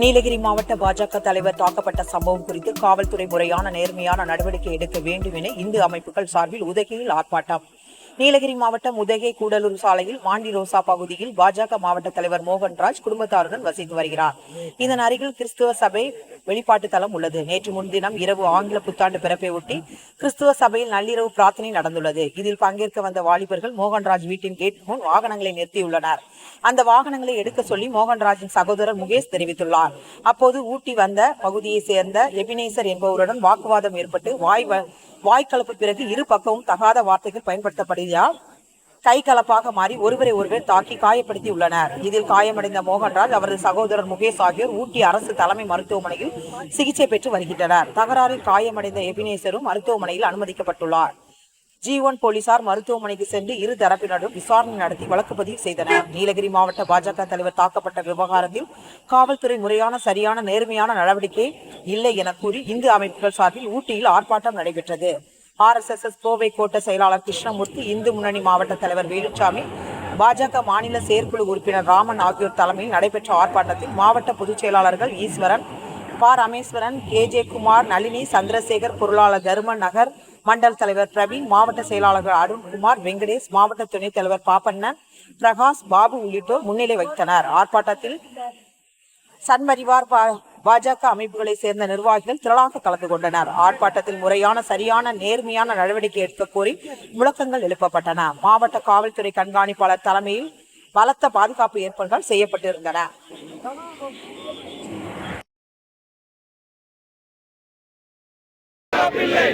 நீலகிரி மாவட்ட பாஜக தலைவர் தாக்கப்பட்ட சம்பவம் குறித்து காவல்துறை முறையான நேர்மையான நடவடிக்கை எடுக்க வேண்டும் என இந்து அமைப்புகள் சார்பில் உதகையில் ஆர்ப்பாட்டம். நீலகிரி மாவட்டம் உதகை கூடலூர் சாலையில் மாண்டி ரோசா பகுதியில் பாஜக மாவட்ட தலைவர் மோகன்ராஜ் குடும்பத்தாருடன் வசித்து வருகிறார். இதன் அருகில் கிறிஸ்துவ சபை வெளிப்பாட்டு தளம் உள்ளது. நேற்று முன்தினம் இரவு ஆங்கில புத்தாண்டு பிறப்பை ஒட்டி கிறிஸ்துவ சபையில் நள்ளிரவு பிரார்த்தனை நடந்துள்ளது. இதில் பங்கேற்க வந்த வாலிபர்கள் மோகன்ராஜ் வீட்டின் கேட் முன் வாகனங்களை நிறுத்தியுள்ளனர். அந்த வாகனங்களை எடுக்க சொல்லி மோகன்ராஜின் சகோதரர் முகேஷ் தெரிவித்துள்ளார். அப்போது ஊட்டி வந்த பகுதியை சேர்ந்த எபினேசர் என்பவருடன் வாக்குவாதம் ஏற்பட்டு வாய் வ- வாய்க்கலப்பு பிறகு இரு பக்கமும் தகாத வார்த்தைகள் பயன்படுத்தப்படுகிறார் கை கலப்பாக மாறி ஒருவரை ஒருவர் தாக்கி காயப்படுத்தி உள்ளனர் இதில் காயமடைந்த மோகன்ராஜ் அவரது சகோதரர் முகேஷ் ஆகியோர் ஊட்டி அரசு தலைமை மருத்துவமனையில் சிகிச்சை பெற்று வருகின்றனர். தகராறில் காயமடைந்த எபினேசரும் மருத்துவமனையில் அனுமதிக்கப்பட்டுள்ளார். ஜீவன் போலீசார் மருத்துவமனைக்கு சென்று இரு தரப்பினரும் விசாரணை நடத்தி வழக்கு பதிவு செய்தனர். நீலகிரி மாவட்ட பாஜக தலைவர் தாக்கப்பட்ட விவகாரத்தில் காவல்துறை முறையான சரியான நேர்மையான நடவடிக்கை இல்லை என கூறி இந்து அமைப்புகள் சார்பில் ஊட்டியில் ஆர்ப்பாட்டம் நடைபெற்றது. ஆர்எஸ்எஸ் கோவை கோட்ட செயலாளர் கிருஷ்ணமூர்த்தி இந்து முன்னணி மாவட்ட தலைவர் வேலுச்சாமி பாஜக மாநில செயற்குழு உறுப்பினர் ராமன் ஆகியோர் தலைமையில் நடைபெற்ற ஆர்ப்பாட்டத்தில் மாவட்ட பொதுச் செயலாளர்கள் ஈஸ்வரன் பா. ரமேஸ்வரன் கே. ஜே குமார் நளினி சந்திரசேகர் பொருளாளர் தருமன் நகர் மண்டல் தலைவர் பிரவீன் மாவட்ட செயலாளர்கள் அருண்குமார் வெங்கடேஷ் மாவட்ட துணைத் தலைவர் பாப்பண்ணன் பிரகாஷ் பாபு உள்ளிட்டோர் முன்னிலை வைத்தனர் ஆர்ப்பாட்டத்தில் சன்மரிவார் பா- பாஜக அமைப்புகளை சேர்ந்த நிர்வாகிகள் திரளாக கலந்து கொண்டனர். ஆர்ப்பாட்டத்தில் முறையான சரியான நேர்மையான நடவடிக்கை எடுக்க கோரி முழக்கங்கள் எழுப்பப்பட்டன. மாவட்ட காவல்துறை கண்காணிப்பாளர் தலைமையில் பலத்த பாதுகாப்பு ஏற்பாடுகள் செய்யப்பட்டிருந்தன.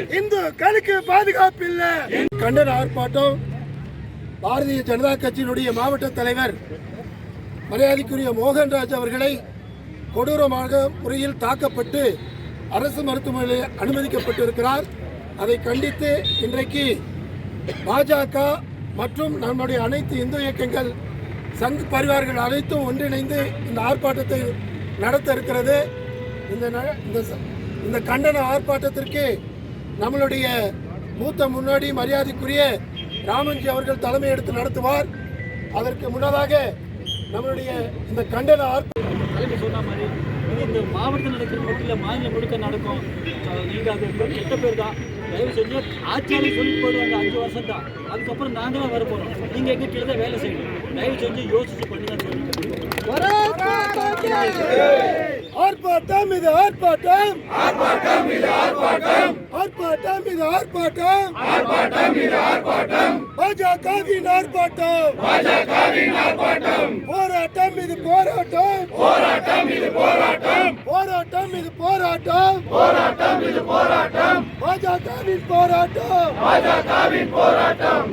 இந்துக்களுக்கு பாதுகாப்பு இல்லை கண்டன ஆர்ப்பாட்டம் பாரதிய ஜனதா கட்சியினுடைய மாவட்ட தலைவர் மரியாதைக்குரிய மோகன்ராஜ் அவர்களை கொடூரமாக முறையில் தாக்கப்பட்டு அரசு மருத்துவமனையில் அனுமதிக்கப்பட்டிருக்கிறார். அதை கண்டித்து இன்றைக்கு பாஜக மற்றும் நம்முடைய அனைத்து இந்து இயக்கங்கள் சங் பரிவார்கள் அனைத்தும் ஒன்றிணைந்து இந்த ஆர்ப்பாட்டத்தை நடத்த இருக்கிறது. இந்த ந- இந்த இந்த கண்டன ஆர்ப்பாட்டத்திற்கு நம்மளுடைய மூத்த முன்னோடி மரியாதைக்குரிய ராமன்ஜி அவர்கள் தலைமை எடுத்து நடத்துவார். அதற்கு முன்னதாக நம்மளுடைய இந்த கண்டன ஆர்ப்பாட்டம் தலைமை சொன்ன மாதிரி இது இந்த மாவட்டத்தில் நடக்கிற மட்டும் இல்லை மாநிலம் முழுக்க நடக்கும். நீங்கள் அது கெட்ட பேர் தான். தயவு செஞ்சு ஆட்சியாளர் சொல்லி போடுவாங்க அஞ்சு வருஷம் தான் அதுக்கப்புறம் நாங்கள் தான் வர போகிறோம் நீங்கள் எங்கள் கீழே வேலை செய்யணும். தயவு செஞ்சு யோசிச்சு பண்ணுங்க ஆர்ப்பாட்டம் இது ஆர்ப்பாட்டம் ஆர்ப்பாட்டம் இது ஆர்ப்பாட்டம். ஆர்ப்பாட்டம் இது ஆர்ப்பாட்டம். ஆர்ப்பாட்டம் இது ஆர்ப்பாட்டம் பாஜகவின் ஆர்ப்பாட்டம். பாஜகவின் ஆர்ப்பாட்டம் போராட்டம் இது போராட்டம் போராட்டம் இது போராட்டம். போராட்டம் இது போராட்டம். போராட்டம் இது போராட்டம். பாஜகவின் போராட்டம். பாஜகவின் போராட்டம்.